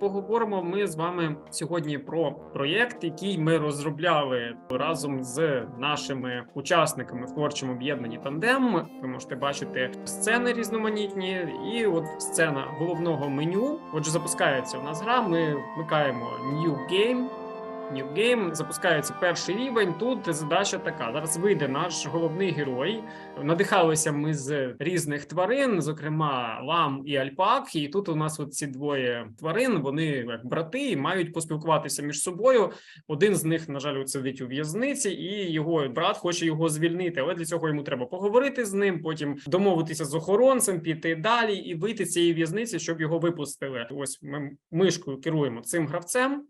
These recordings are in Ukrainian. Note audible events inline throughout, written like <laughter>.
Поговоримо ми з вами сьогодні про проєкт, який ми розробляли разом з нашими учасниками в творчому об'єднанні тандем. Ви можете бачити сцени різноманітні, і от сцена головного меню. Отже, запускається у нас гра. Ми вмикаємо New Game. New Game, запускається перший рівень. Тут задача така: зараз вийде наш головний герой. Надихалися ми з різних тварин, зокрема лам і альпак. І тут у нас от ці двоє тварин, вони як брати, і мають поспілкуватися між собою. Один з них, на жаль, сидить у в'язниці, і його брат хоче його звільнити. Але для цього йому треба поговорити з ним, потім домовитися з охоронцем, піти далі і вийти з цієї в'язниці, щоб його випустили. Ось ми мишкою керуємо цим гравцем.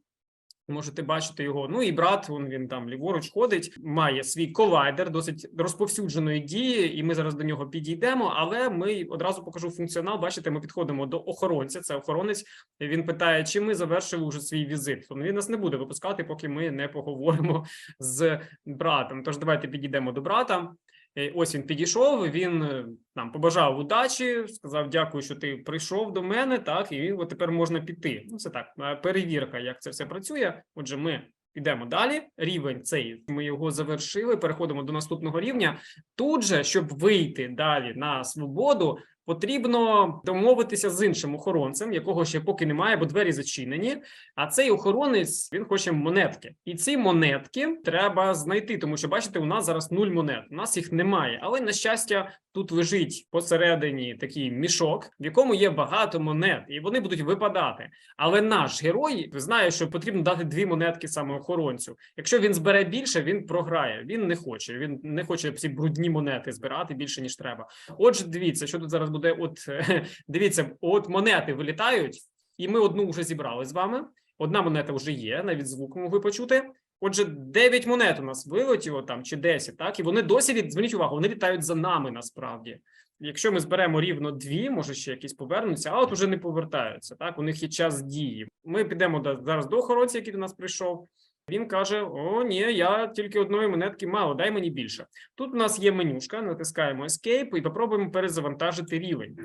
Можете бачити його. Ну і брат, він, він там ліворуч ходить, має свій колайдер досить розповсюдженої дії, і ми зараз до нього підійдемо. Але ми одразу покажу функціонал. Бачите, ми підходимо до охоронця. Це охоронець. Він питає, чи ми завершили вже свій візит. Тобто він нас не буде випускати, поки ми не поговоримо з братом. Тож давайте підійдемо до брата. Е, Ось він підійшов. Він е, нам побажав удачі, сказав дякую, що ти прийшов до мене. Так, і от тепер можна піти. Ну, це так, е, перевірка, як це все працює. Отже, ми йдемо далі. Рівень цей ми його завершили. Переходимо до наступного рівня. Тут же, щоб вийти далі на свободу, потрібно домовитися з іншим охоронцем, якого ще поки немає, бо двері зачинені. А цей охоронець він хоче монетки, і ці монетки треба знайти, тому що бачите, у нас зараз нуль монет. У нас їх немає, але на щастя, тут лежить посередині такий мішок, в якому є багато монет, і вони будуть випадати. Але наш герой знає, що потрібно дати дві монетки саме охоронцю. Якщо він збере більше, він програє. Він не хоче. Він не хоче ці брудні монети збирати більше ніж треба. Отже, дивіться, що тут зараз буде. От <laughs> дивіться, от монети вилітають, і ми одну вже зібрали з вами. Одна монета вже є, навіть звук могли почути. Отже, 9 монет у нас вилетіло там чи 10, так і вони досі від зверніть увагу, вони літають за нами насправді. Якщо ми зберемо рівно дві, може ще якісь повернуться, а от уже не повертаються. Так, у них є час дії. Ми підемо до зараз до охоронця, який до нас прийшов. Він каже: О, ні, я тільки одної монетки мало, дай мені більше. Тут у нас є менюшка, натискаємо Escape і попробуємо перезавантажити рівень.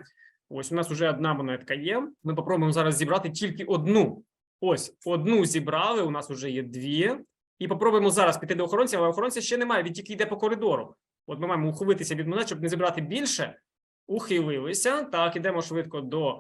Ось у нас вже одна монетка є. Ми попробуємо зараз зібрати тільки одну. Ось одну зібрали. У нас вже є дві. І попробуємо зараз піти до охоронця, але охоронця ще немає, він тільки йде по коридору. От ми маємо ухилитися від монет, щоб не зібрати більше. Ухилилися. Так, ідемо швидко до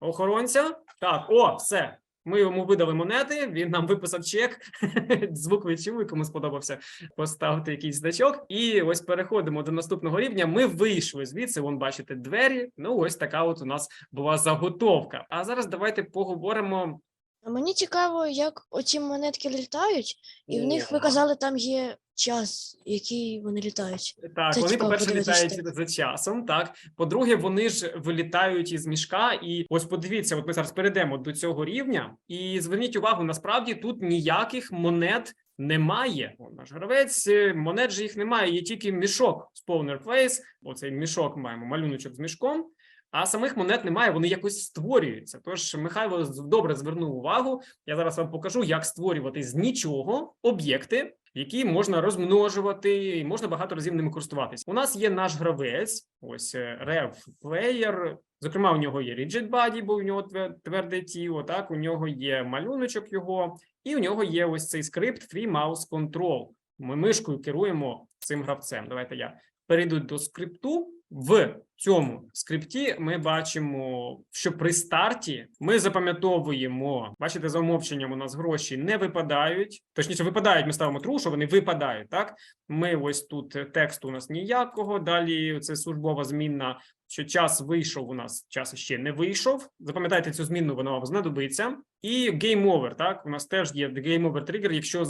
охоронця. Так, о, все. Ми йому видали монети, він нам виписав чек. <laughs> Звук ви якому кому сподобався. поставити якийсь значок. І ось переходимо до наступного рівня. Ми вийшли звідси. Вон бачите двері. Ну, ось така от у нас була заготовка. А зараз давайте поговоримо. А мені цікаво, як оці монетки літають, і в них ви казали, там є час, який вони літають. Так, Це вони, цікаво по-перше, подивитися літають за часом. Так, по-друге, вони ж вилітають із мішка. І ось подивіться, от ми зараз перейдемо до цього рівня, і зверніть увагу, насправді тут ніяких монет немає. О, наш гравець е, монет же їх немає. Є тільки мішок Spawner Place. Оцей мішок маємо малюночок з мішком. А самих монет немає, вони якось створюються. Тож Михайло добре звернув увагу. Я зараз вам покажу, як створювати з нічого об'єкти, які можна розмножувати, і можна багато разів ними користуватися. У нас є наш гравець, ось Rev Player. Зокрема, у нього є Rigid Body, бо у нього тверде тіло. Так, у нього є малюночок його, і у нього є ось цей скрипт Free Mouse Control. Ми мишкою керуємо цим гравцем. Давайте я перейду до скрипту. В цьому скрипті ми бачимо, що при старті ми запам'ятовуємо, бачите, за умовченням у нас гроші не випадають. Точніше, випадають, ми ставимо true, що вони випадають. Так, ми ось тут е, тексту у нас ніякого. Далі це службова змінна, що час вийшов. У нас час ще не вийшов. Запам'ятайте цю змінну, вона вам знадобиться. І game over, Так, у нас теж є game over тригер. Якщо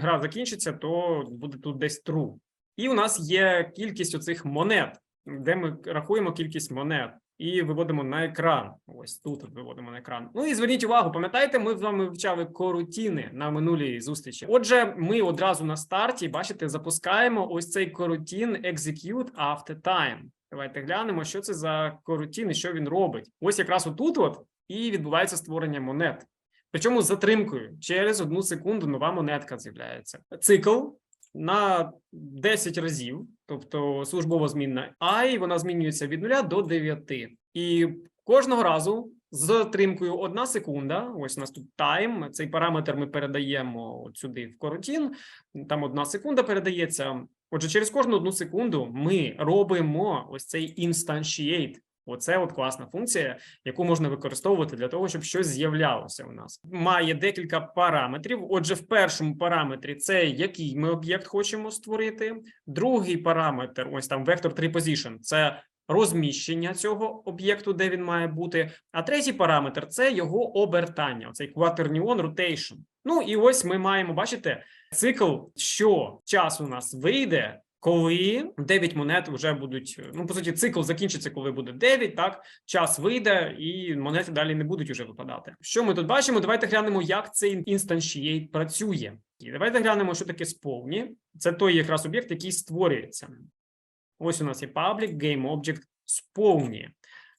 гра закінчиться, то буде тут десь true. І у нас є кількість оцих монет де ми рахуємо кількість монет і виводимо на екран. Ось тут виводимо на екран. Ну і зверніть увагу, пам'ятаєте, ми з вами вивчали корутіни на минулій зустрічі. Отже, ми одразу на старті, бачите, запускаємо ось цей корутін execute after time. Давайте глянемо, що це за корутін і що він робить. Ось якраз отут, от і відбувається створення монет. Причому з затримкою через одну секунду нова монетка з'являється. Цикл на 10 разів, тобто службова змінна I, вона змінюється від 0 до 9. І кожного разу з затримкою 1 секунда. Ось у нас тут тайм. Цей параметр ми передаємо сюди в коротін. Там одна секунда передається. Отже, через кожну одну секунду ми робимо ось цей instantiate. Оце от класна функція, яку можна використовувати для того, щоб щось з'являлося у нас. Має декілька параметрів. Отже, в першому параметрі це який ми об'єкт хочемо створити. Другий параметр, ось там vector 3 position, це розміщення цього об'єкту, де він має бути. А третій параметр це його обертання, цей quaternion rotation. Ну і ось ми маємо бачите цикл, що час у нас вийде. Коли 9 монет вже будуть, ну по суті, цикл закінчиться, коли буде 9, так час вийде, і монети далі не будуть уже випадати. Що ми тут бачимо? Давайте глянемо, як цей instantiate працює. І давайте глянемо, що таке сповні. Це той якраз об'єкт, який створюється. Ось у нас є public game object сповні.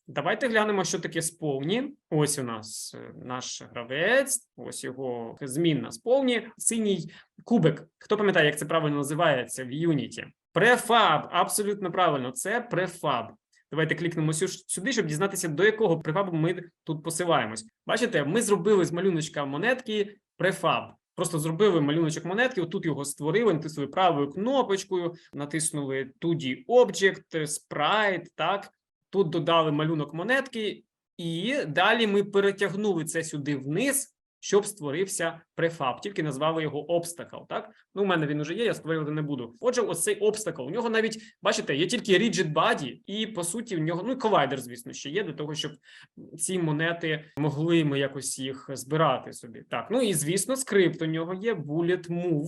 Давайте глянемо, що таке сповні. Ось у нас е, наш гравець, ось його змінна сповні, синій кубик. Хто пам'ятає, як це правильно називається в Unity? Префаб, абсолютно правильно, це префаб. Давайте клікнемо сю- сюди, щоб дізнатися, до якого префабу ми тут посилаємось. Бачите, ми зробили з малюночка монетки префаб. Просто зробили малюночок монетки, отут його створили, натиснули правою кнопочкою, натиснули 2D Object, Sprite, так. Тут додали малюнок монетки, і далі ми перетягнули це сюди вниз, щоб створився префаб, тільки назвали його obstacle, так? Ну, у мене він уже є, я створювати не буду. Отже, ось цей obstacle, у нього навіть, бачите, є тільки rigid body, і по суті, в нього, ну, і колайдер, звісно, ще є для того, щоб ці монети могли ми якось їх збирати собі. Так, ну і звісно, скрипт у нього є bullet move.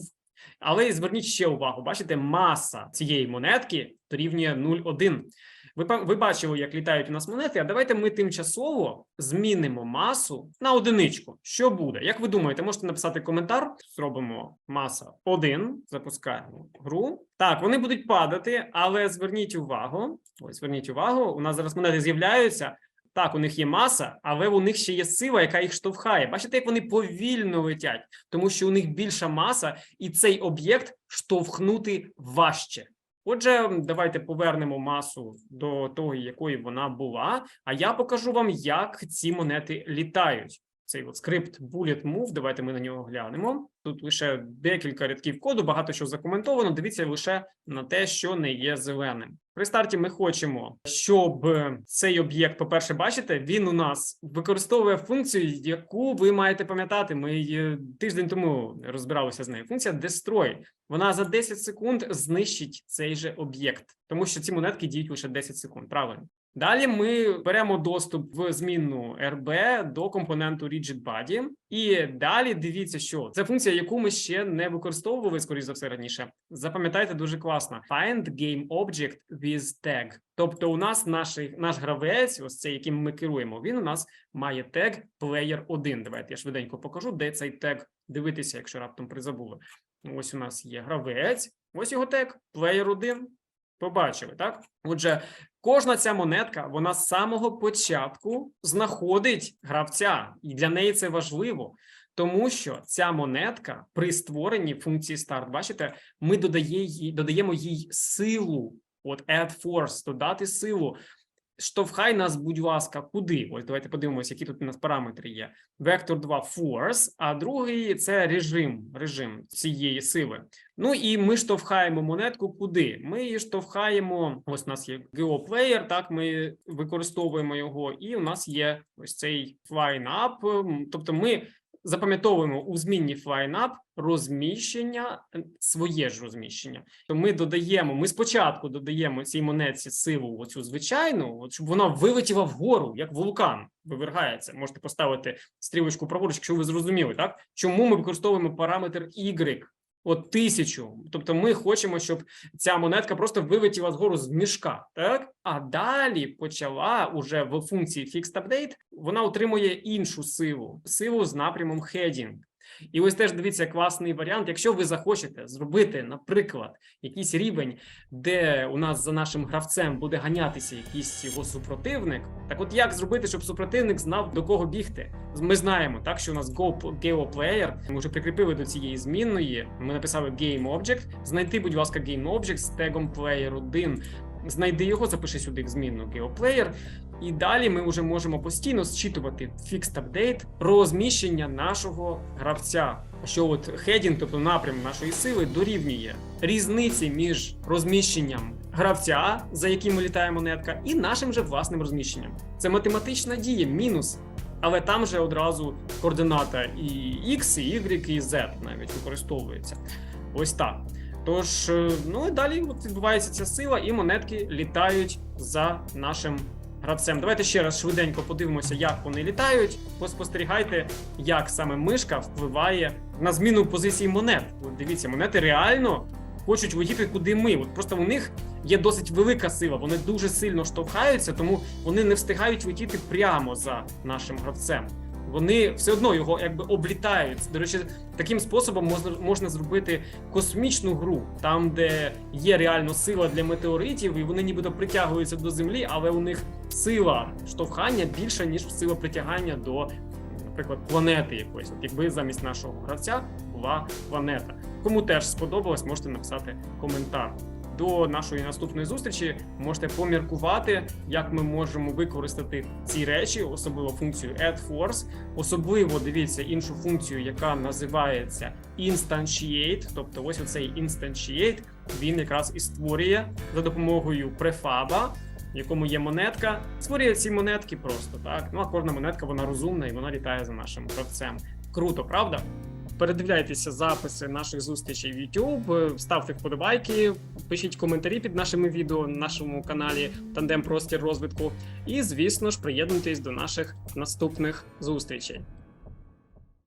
Але зверніть ще увагу, бачите, маса цієї монетки дорівнює 0,1. Ви, ви бачили, як літають у нас монети, а давайте ми тимчасово змінимо масу на одиничку. Що буде? Як ви думаєте, можете написати коментар? Зробимо маса 1, запускаємо гру. Так, вони будуть падати, але зверніть увагу. Ось зверніть увагу, у нас зараз монети з'являються. Так, у них є маса, але у них ще є сила, яка їх штовхає. Бачите, як вони повільно летять, тому що у них більша маса, і цей об'єкт штовхнути важче. Отже, давайте повернемо масу до того, якої вона була. А я покажу вам, як ці монети літають. Цей от скрипт Bullet Move, давайте ми на нього глянемо. Тут лише декілька рядків коду, багато що закоментовано. Дивіться лише на те, що не є зеленим. При старті ми хочемо, щоб цей об'єкт, по-перше, бачите, він у нас використовує функцію, яку ви маєте пам'ятати. Ми тиждень тому розбиралися з нею. Функція Destroy. Вона за 10 секунд знищить цей же об'єкт, тому що ці монетки діють лише 10 секунд. Правильно. Далі ми беремо доступ в змінну RB до компоненту Rigid Body. І далі дивіться, що це функція, яку ми ще не використовували, скоріш за все раніше. Запам'ятайте дуже класно: Find Game Object with Tag. Тобто, у нас наш, наш гравець, ось цей, яким ми керуємо, він у нас має тег Player 1. Давайте я швиденько покажу, де цей тег дивитися, якщо раптом призабули. Ось у нас є гравець, ось його тег Player 1. Побачили, так? Отже, кожна ця монетка, вона з самого початку знаходить гравця, і для неї це важливо, тому що ця монетка при створенні функції старт, бачите, ми додає їй, додаємо їй силу. От add force, додати силу. Штовхай нас, будь ласка, куди? Ось давайте подивимося, які тут у нас параметри є. Вектор 2 force, а другий це режим, режим цієї сили. Ну і ми штовхаємо монетку куди? Ми її штовхаємо. Ось у нас є GeoPlayer, так ми використовуємо його, і у нас є ось цей flying up. Тобто, ми запам'ятовуємо у змінні flying розміщення, е, своє ж розміщення. То ми додаємо, ми спочатку додаємо цій монетці силу, оцю звичайну, от щоб вона вилетіла вгору, як вулкан вивергається. Можете поставити стрілочку праворуч, якщо ви зрозуміли, так? Чому ми використовуємо параметр Y? От тисячу, тобто ми хочемо, щоб ця монетка просто вилетіла згору з мішка, так? А далі почала уже в функції Fixed Update, вона отримує іншу силу, силу з напрямом heading. І ось теж дивіться класний варіант. Якщо ви захочете зробити, наприклад, якийсь рівень, де у нас за нашим гравцем буде ганятися якийсь його супротивник, так от як зробити, щоб супротивник знав до кого бігти? Ми знаємо, так що у нас GeoPlayer, ми вже прикріпили до цієї змінної. Ми написали Game Object. Знайти, будь ласка, Game Object з тегом Player 1. Знайди його, запиши сюди в змінну GeoPlayer. І далі ми вже можемо постійно зчитувати Fixed Update розміщення нашого гравця. Що от хедінг, тобто напрям нашої сили, дорівнює різниці між розміщенням гравця, за яким літає монетка, і нашим же власним розміщенням. Це математична дія, мінус. Але там же одразу координата і X, і Y, і Z навіть використовується. Ось так. Тож, е, ну і далі от відбувається ця сила, і монетки літають за нашим гравцем. Давайте ще раз швиденько подивимося, як вони літають. Поспостерігайте, як саме мишка впливає на зміну позиції монет. От дивіться, монети реально хочуть летіти куди ми. От просто у них є досить велика сила. Вони дуже сильно штовхаються, тому вони не встигають летіти прямо за нашим гравцем. Вони все одно його якби облітають. До речі, таким способом можна, можна зробити космічну гру, там, де є реально сила для метеоритів, і вони нібито притягуються до землі, але у них сила штовхання більша, ніж сила притягання до, наприклад, планети якоїсь. От якби замість нашого гравця була планета. Кому теж сподобалось, можете написати коментар. До нашої наступної зустрічі можете поміркувати, як ми можемо використати ці речі, особливо функцію add force. Особливо дивіться іншу функцію, яка називається instantiate. Тобто, ось оцей instantiate, він якраз і створює за допомогою префаба, в якому є монетка. Створює ці монетки просто так. Ну а кожна монетка вона розумна і вона літає за нашим гравцем. Круто, правда? Передивляйтеся записи наших зустрічей в YouTube, ставте вподобайки, пишіть коментарі під нашими відео на нашому каналі Тандем Простір розвитку. І, звісно ж, приєднуйтесь до наших наступних зустрічей.